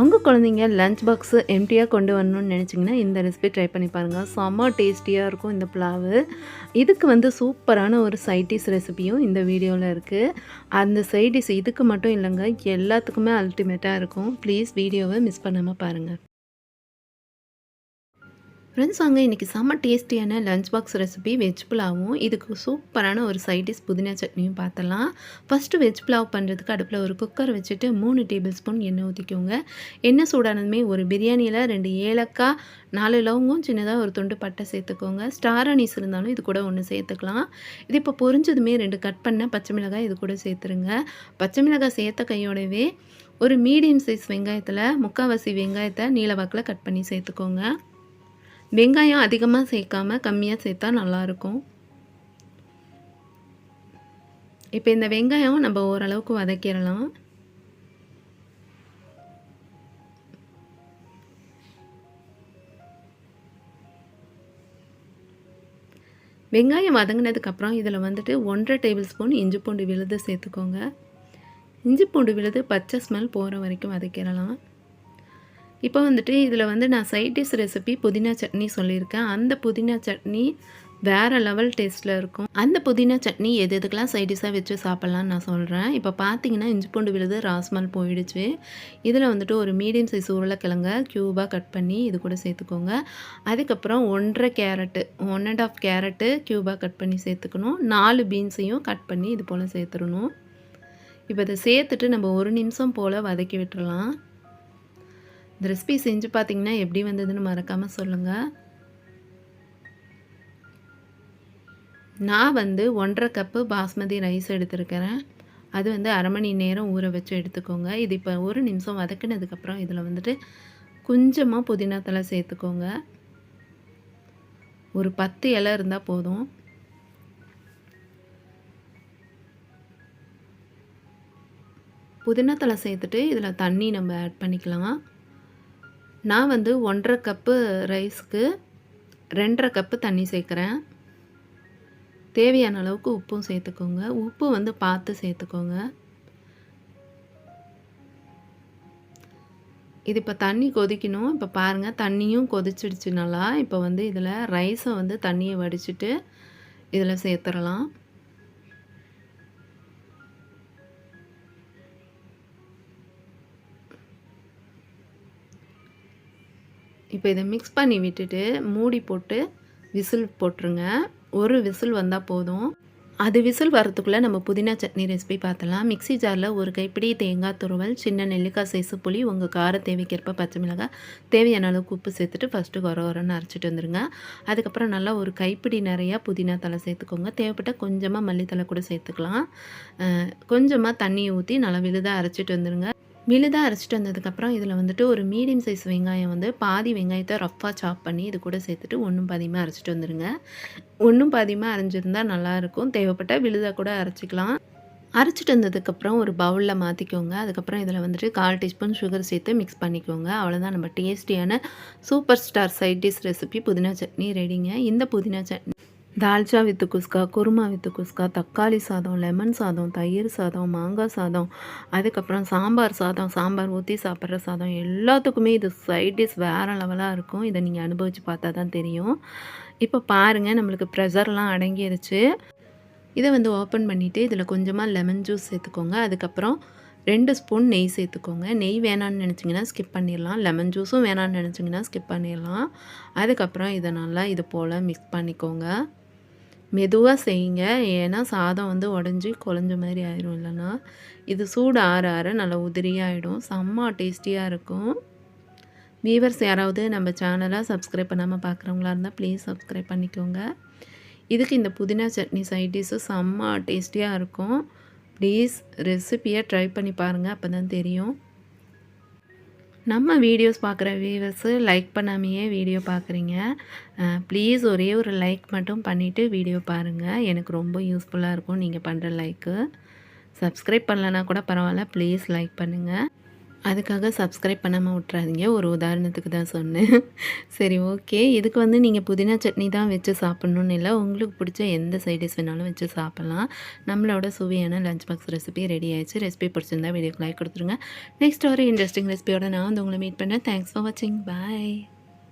உங்கள் குழந்தைங்க lunch box எம்டியாக கொண்டு வரணும்னு நினச்சிங்கன்னா இந்த ரெசிபி ட்ரை பண்ணி பாருங்கள் செம்ம டேஸ்டியாக இருக்கும் இந்த புலாவு. இதுக்கு வந்து சூப்பரான ஒரு சைடிஷ் ரெசிபியும் இந்த வீடியோவில் இருக்குது அந்த சைடிஸ் இதுக்கு மட்டும் இல்லைங்க எல்லாத்துக்குமே அல்டிமேட்டாக இருக்கும். ப்ளீஸ் வீடியோவை மிஸ் பண்ணாமல் பாருங்கள் ஃப்ரெண்ட்ஸ் வாங்க இன்றைக்கி செம்ம டேஸ்டியான லஞ்ச் பாக்ஸ் ரெசிபி வெஜ் புலாவும் இதுக்கு சூப்பரான ஒரு சைடிஷ் புதினா சட்னியும் பார்த்தலாம் ஃபஸ்ட்டு வெஜ் புலாவ் பண்ணுறதுக்கு அடுப்பில் ஒரு குக்கர் வச்சுட்டு மூணு டேபிள் ஸ்பூன் எண்ணெய் ஊற்றிக்கோங்க எண்ணெய் சூடானதுமே ஒரு பிரியாணியில் ரெண்டு ஏலக்காய் நாலு லவங்கும் சின்னதாக ஒரு துண்டு பட்டை சேர்த்துக்கோங்க. ஸ்டார் அனீஸ் இருந்தாலும் இது கூட ஒன்று சேர்த்துக்கலாம். இது இப்போ பொரிஞ்சதுமே ரெண்டு கட் பண்ண பச்சை மிளகாய் இது கூட சேர்த்துருங்க. பச்சை மிளகாய் சேர்த்த கையோடவே ஒரு மீடியம் சைஸ் வெங்காயத்தில் முக்கால்வாசி வெங்காயத்தை நீளவாக்கில் கட் பண்ணி சேர்த்துக்கோங்க. வெங்காயம் அதிகமாக சேர்க்காம கம்மியாக சேர்த்தா நல்லாயிருக்கும். இப்போ இந்த வெங்காயம் நம்ம ஓரளவுக்கு வதக்கிடலாம். வெங்காயம் வதங்கினதுக்கப்புறம் இதில் வந்துட்டு ஒன்றரை டேபிள் ஸ்பூன் இஞ்சி பூண்டு விழுது சேர்த்துக்கோங்க. இஞ்சி பூண்டு விழுது பச்சை ஸ்மெல் போகிற வரைக்கும் வதக்கிடலாம். இப்போ வந்துட்டு இதில் வந்து நான் சைட் டிஷ் ரெசிபி புதினா சட்னி சொல்லியிருக்கேன். அந்த புதினா சட்னி வேறு லெவல் டேஸ்ட்டில் இருக்கும். அந்த புதினா சட்னி எது எதுக்கெல்லாம் சைட் டிஷ்ஷாக வச்சு சாப்பிட்லான்னு நான் சொல்கிறேன் இப்போ பார்த்தீங்கன்னா இஞ்சி பூண்டு விழுது ராஸ்மல் போயிடுச்சு. இதில் வந்துட்டு ஒரு மீடியம் சைஸ் உருளைக்கிழங்க க்யூபாக கட் பண்ணி இது கூட சேர்த்துக்கோங்க. அதுக்கப்புறம் ஒன்றரை carrot one and half carrot க்யூபாக cut பண்ணி சேர்த்துக்கணும். நாலு பீன்ஸையும் கட் பண்ணி இது போல் சேர்த்துடணும். இப்போ இதை சேர்த்துட்டு நம்ம ஒரு நிமிஷம் போல் வதக்கி விட்டுடலாம் இந்த ரெசிபி செஞ்சு பார்த்தீங்கன்னா எப்படி வந்ததுன்னு மறக்காமல் சொல்லுங்கள் நான் வந்து ஒன்றரை கப்பு பாஸ்மதி ரைஸ் எடுத்துருக்கிறேன். அது வந்து அரை மணி நேரம் ஊற வச்சு எடுத்துக்கோங்க. இது இப்போ ஒரு நிமிஷம் வதக்கினதுக்கப்புறம் இதில் வந்துட்டு கொஞ்சமாக புதினா தலை சேர்த்துக்கோங்க. ஒரு பத்து இலை இருந்தால் போதும். புதினா தலை சேர்த்துட்டு இதில் தண்ணி நம்ம ஆட் பண்ணிக்கலாம். நான் வந்து ஒன்றரை கப்பு ரைஸ்க்கு ரெண்டரை கப்பு தண்ணி சேர்க்குறேன். தேவையான அளவுக்கு உப்பும் சேர்த்துக்கோங்க. உப்பு வந்து பார்த்து சேர்த்துக்கோங்க. இது இப்போ தண்ணி கொதிக்கணும். இப்போ பாருங்கள் தண்ணியும் கொதிச்சிடுச்சு நல்லா. இப்போ வந்து இதில் ரைஸை வந்து தண்ணியை வடிச்சிட்டு இதில் சேர்த்துடலாம். இப்போ இதை மிக்ஸ் பண்ணி விட்டுட்டு மூடி போட்டு விசில் போட்டுருங்க. ஒரு விசில் வந்தால் போதும். அது விசில் வரத்துக்குள்ளே நம்ம புதினா சட்னி ரெசிபி பார்த்தலாம் மிக்ஸி ஜாரில் ஒரு கைப்பிடி தேங்காய் துருவல் சின்ன நெல்லிக்காய் சைஸு புளி உங்கள் கார தேவைக்கிறப்ப பச்சை மிளகாய் தேவையான அளவுக்கு உப்பு சேர்த்துட்டு ஃபஸ்ட்டு குற உரன்னு அரைச்சிட்டு வந்துடுங்க அதுக்கப்புறம் நல்லா ஒரு கைப்பிடி நிறையா புதினா தலை சேர்த்துக்கோங்க. தேவைப்பட்டால் கொஞ்சமாக மல்லித்தலை கூட சேர்த்துக்கலாம். கொஞ்சமாக தண்ணி ஊற்றி நல்லா விழுதாக அரைச்சிட்டு வந்துடுங்க விழுதாக அரைச்சிட்டு வந்ததுக்கப்புறம் இதில் வந்துட்டு ஒரு மீடியம் சைஸ் வெங்காயம் வந்து பாதி வெங்காயத்தை ரஃப்பாக சாப் பண்ணி இது கூட சேர்த்துட்டு ஒன்றும் பாதியமாக அரைச்சிட்டு வந்துடுங்க ஒன்றும் பாதியமாக அரைஞ்சிருந்தால் நல்லாயிருக்கும். தேவைப்பட்டால் விழுதாக கூட அரைச்சிக்கலாம். அரைச்சிட்டு வந்ததுக்கப்புறம் ஒரு பவுலில் மாற்றிக்கோங்க அதுக்கப்புறம் இதில் வந்துட்டு கால் டீஸ்பூன் சுகர் சேர்த்து மிக்ஸ் பண்ணிக்கோங்க. அவ்வளோதான் நம்ம டேஸ்டியான super star side dish recipe pudina chutney ரெடிங்க இந்த புதினா சட்னி தால்ச்சா வித்து குஸ்கா குருமா வித்து குஸ்கா தக்காளி சாதம் லெமன் சாதம் தயிர் சாதம் மாங்காய் சாதம் அதுக்கப்புறம் சாம்பார் சாதம் சாம்பார் ஊற்றி சாப்பிட்ற சாதம் எல்லாத்துக்குமே இது சைட் டிஷ் வேறு லெவலாக இருக்கும். இதை நீங்கள் அனுபவித்து பார்த்தா தான் தெரியும். இப்போ பாருங்கள் நம்மளுக்கு ப்ரெஷர்லாம் அடங்கிடுச்சு இதை வந்து ஓப்பன் பண்ணிவிட்டு இதில் கொஞ்சமாக லெமன் ஜூஸ் சேர்த்துக்கோங்க. அதுக்கப்புறம் ரெண்டு ஸ்பூன் நெய் சேர்த்துக்கோங்க. நெய் வேணான்னு நினச்சிங்கன்னா ஸ்கிப் பண்ணிடலாம். லெமன் ஜூஸும் வேணான்னு நினச்சிங்கன்னா ஸ்கிப் பண்ணிடலாம். அதுக்கப்புறம் இதை நல்லா இது போல் மிக்ஸ் பண்ணிக்கோங்க. மெதுவாக செய்யுங்க. ஏன்னா சாதம் வந்து உடஞ்சி குழஞ்ச மாதிரி ஆயிரும் இல்லைன்னா. இது சூடு ஆற ஆற நல்லா உதிரியாகிடும் செம்ம டேஸ்டியாக இருக்கும். வீவர்ஸ் யாராவது நம்ம சேனலை சப்ஸ்கிரைப் பண்ணாமல் பார்க்குறவங்களா இருந்தால் ப்ளீஸ் சப்ஸ்கிரைப் பண்ணிக்கோங்க. இதுக்கு இந்த புதினா சட்னி சைட் டிஷ்ஷு செம்ம டேஸ்டியாக இருக்கும். ப்ளீஸ் ரெசிப்பியை ட்ரை பண்ணி பாருங்கள் அப்போ தான் தெரியும். நம்ம வீடியோஸ் பார்க்குற வியூவர்ஸு லைக் பண்ணாமையே வீடியோ பார்க்குறீங்க. ப்ளீஸ் ஒரே ஒரு லைக் மட்டும் பண்ணிவிட்டு வீடியோ பாருங்கள் எனக்கு ரொம்ப யூஸ்ஃபுல்லாக இருக்கும் நீங்கள் பண்ணுற லைக்கு சப்ஸ்கிரைப் பண்ணலனா கூட பரவாயில்ல ப்ளீஸ் லைக் பண்ணுங்கள் அதுக்காக சப்ஸ்கிரைப் பண்ணாமல் விட்றாதீங்க ஒரு உதாரணத்துக்கு தான் சொன்னேன். சரி ஓகே இதுக்கு வந்து நீங்கள் புதினா சட்னி தான் வச்சு சாப்பிட்ணுன்னு இல்லை உங்களுக்கு பிடிச்ச எந்த சைடிஸ் வேணாலும் வச்சு சாப்பிட்லாம். நம்மளோட சுவையான லஞ்ச் பாக்ஸ் ரெசிபி ரெடி ஆயிடுச்சு. ரெசிபி பிடிச்சிருந்தா வீடியோக்கு லைக் கொடுத்துருங்க. நெக்ஸ்ட் ஒரு இன்ட்ரெஸ்டிங் ரெசிபியோட நான் வந்து உங்களை மீட் பண்ணேன் தேங்க்ஸ் ஃபார் வாட்சிங் பாய்